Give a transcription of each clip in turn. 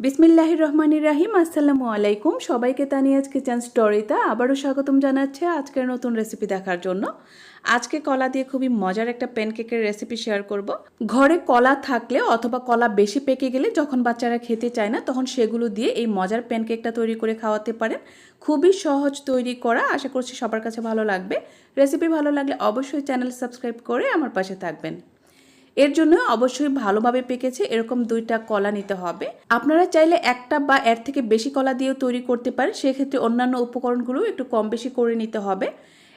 বিসমিল্লাহির রহমানির রাহিম আসসালামু আলাইকুম সবাইকে তানিয়াজ কিচেন স্টোরিতে আবারও স্বাগতম জানাচ্ছে আজকের নতুন রেসিপি দেখার জন্য। আজকে কলা দিয়ে খুবই মজার একটা প্যানকেকের রেসিপি শেয়ার করব। ঘরে কলা থাকলে অথবা কলা বেশি পেকে গেলে যখন বাচ্চারা খেতে চায় না, তখন সেগুলো দিয়ে এই মজার প্যানকেকটা তৈরি করে খাওয়াতে পারেন। খুবই সহজ তৈরি করা, আশা করছি সবার কাছে ভালো লাগবে। রেসিপি ভালো লাগলে অবশ্যই চ্যানেল সাবস্ক্রাইব করে আমার পাশে থাকবেন। এর জন্য অবশ্যই ভালোভাবে পেকেছে, এরকম দুইটা কলা নিতে হবে। আপনারা চাইলে একটা বা এর থেকে বেশি কলা দিয়েও তৈরি করতে পারেন, সেক্ষেত্রে অন্যান্য উপকরণগুলো একটু কম বেশি করে নিতে হবে।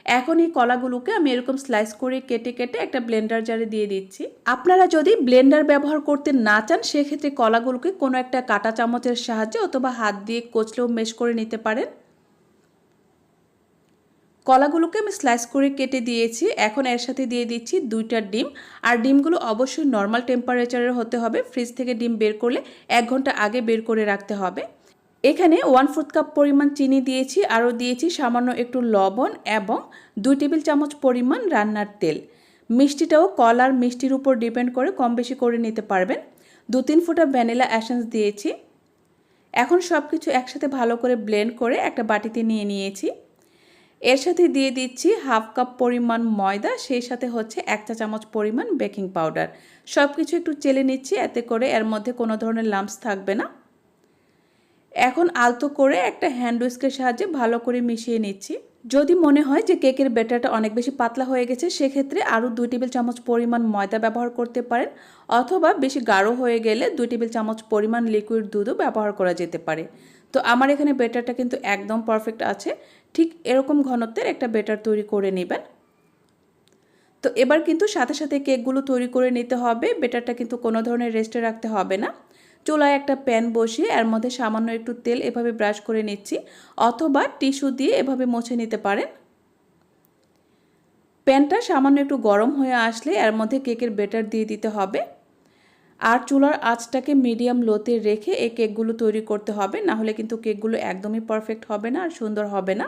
এখন এই কলাগুলোকে আমি এরকম স্লাইস করে কেটে কেটে একটা ব্লেন্ডার জারে দিয়ে দিচ্ছি। আপনারা যদি ব্লেন্ডার ব্যবহার করতে না চান, সেক্ষেত্রে কলাগুলোকে কোনো একটা কাটা চামচের সাহায্যে অথবা হাত দিয়ে কচলেও মেশ করে নিতে পারেন। কলাগুলোকে আমি স্লাইস করে কেটে দিয়েছি। এখন এর সাথে দিয়ে দিচ্ছি দুইটা ডিম। আর ডিমগুলো অবশ্যই নর্মাল টেম্পারেচারের হতে হবে। ফ্রিজ থেকে ডিম বের করলে এক ঘণ্টা আগে বের করে রাখতে হবে। এখানে ওয়ান ফোর্থ কাপ পরিমাণ চিনি দিয়েছি। আরও দিয়েছি সামান্য একটু লবণ এবং দুই টেবিল চামচ পরিমাণ রান্নার তেল। মিষ্টিটাও কলার মিষ্টির উপর ডিপেন্ড করে কম বেশি করে নিতে পারবেন। দু তিন ফুটা ভ্যানিলা অ্যাসেন্স দিয়েছি। এখন সব কিছু একসাথে ভালো করে ব্লেন্ড করে একটা বাটিতে নিয়ে নিয়েছি। এর সাথে দিয়ে দিচ্ছি হাফ কাপ পরিমাণ ময়দা, সেই সাথে হচ্ছে এক চা চামচ পরিমাণ বেকিং পাউডার। সব কিছু একটু চেলে নিচ্ছি, এতে করে এর মধ্যে কোনো ধরনের লাম্পস থাকবে না। এখন আলতো করে একটা হ্যান্ড উইস্কের সাহায্যে ভালো করে মিশিয়ে নিচ্ছি। যদি মনে হয় যে কেকের ব্যাটারটা অনেক বেশি পাতলা হয়ে গেছে, সেক্ষেত্রে আরও দুই টেবিল চামচ পরিমাণ ময়দা ব্যবহার করতে পারেন, অথবা বেশি গাঢ় হয়ে গেলে দুই টেবিল চামচ পরিমাণ লিকুইড দুধও ব্যবহার করা যেতে পারে। তো আমার এখানে বেটারটা কিন্তু একদম পারফেক্ট আছে। ঠিক এরকম ঘনত্বের একটা বেটার তৈরি করে নেবেন। তো এবার কিন্তু সাথে সাথে কেকগুলো তৈরি করে নিতে হবে। বেটারটা কিন্তু কোনো ধরনের রেস্টে রাখতে হবে না। চুলায় একটা প্যান বসিয়ে এর মধ্যে সামান্য একটু তেল এভাবে ব্রাশ করে নিচ্ছি। অথবা টিস্যু দিয়ে এভাবে মুছে নিতে পারেন। প্যানটা সামান্য একটু গরম হয়ে আসলে এর মধ্যে কেকের বেটার দিয়ে দিতে হবে। আর চুলার আঁচটাকে মিডিয়াম লোতে রেখে এই কেকগুলো তৈরি করতে হবে। না হলে কিন্তু কেকগুলো একদমই পারফেক্ট হবে না আর সুন্দর হবে না।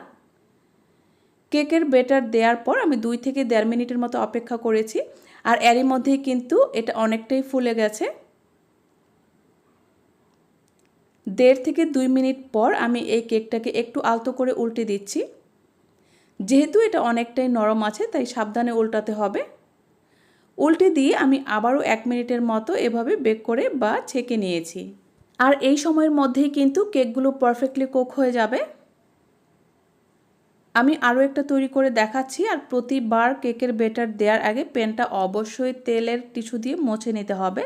কেকের বেটার দেওয়ার পর আমি দুই থেকে দেড় মিনিটের মতো অপেক্ষা করেছি। আর এরই মধ্যেই কিন্তু এটা অনেকটাই ফুলে গেছে। দেড় থেকে দুই মিনিট পর আমি এই কেকটাকে একটু আলতো করে উল্টে দিচ্ছি। যেহেতু এটা অনেকটাই নরম আছে, তাই সাবধানে উল্টাতে হবে। উল্টে দিয়ে আমি আবারও এক মিনিটের মতো এভাবে বেক করে বা ছেঁকে নিয়েছি। আর এই সময়ের মধ্যেই কিন্তু কেকগুলো পারফেক্টলি কুক হয়ে যাবে। আমি আরও একটা তৈরি করে দেখাচ্ছি আর প্রতিবার কেকের বেটার দেওয়ার আগে পেনটা অবশ্যই তেলের টিস্যু দিয়ে মুছে নিতে হবে।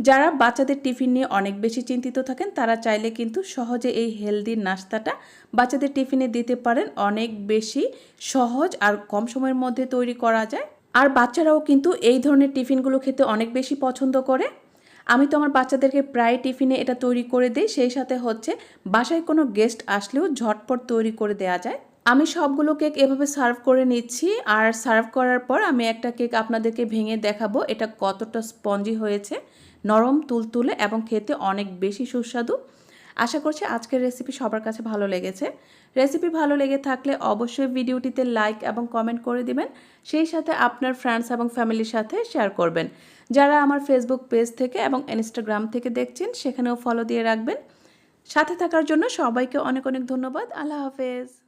যারা বাচ্চাদের টিফিন নিয়ে অনেক বেশি চিন্তিত থাকেন, তারা চাইলে কিন্তু সহজে এই হেলদি নাস্তাটা বাচ্চাদের টিফিনে দিতে পারেন। অনেক বেশি সহজ আর কম সময়ের মধ্যে তৈরি করা যায়। আর বাচ্চারাও কিন্তু এই ধরনের টিফিনগুলো খেতে অনেক বেশি পছন্দ করে। আমি তো আমার বাচ্চাদেরকে প্রায় টিফিনে এটা তৈরি করে দিই, সেই সাথে হচ্ছে বাসায় কোনো গেস্ট আসলেও ঝটপট তৈরি করে দেওয়া যায়। আমি সবগুলো কেক এভাবে সার্ভ করে নিচ্ছি আর সার্ভ করার পর আমি একটা কেক আপনাদেরকে ভেঙে দেখাবো, এটা কতটা স্পঞ্জি হয়েছে। নরম, তুলতুলে এবং খেতে অনেক বেশি সুস্বাদু। আশা করছি আজকের রেসিপি সবার কাছে ভালো লেগেছে। রেসিপি ভালো লেগে থাকলে অবশ্যই ভিডিওটিতে লাইক এবং কমেন্ট করে দিবেন। সেই সাথে আপনার ফ্রেন্ডস এবং ফ্যামিলির সাথে শেয়ার করবেন। যারা আমার ফেসবুক পেজ থেকে এবং ইনস্টাগ্রাম থেকে দেখছেন, সেখানেও ফলো দিয়ে রাখবেন। সাথে থাকার জন্য সবাইকে অনেক অনেক ধন্যবাদ। আল্লাহ হাফেজ।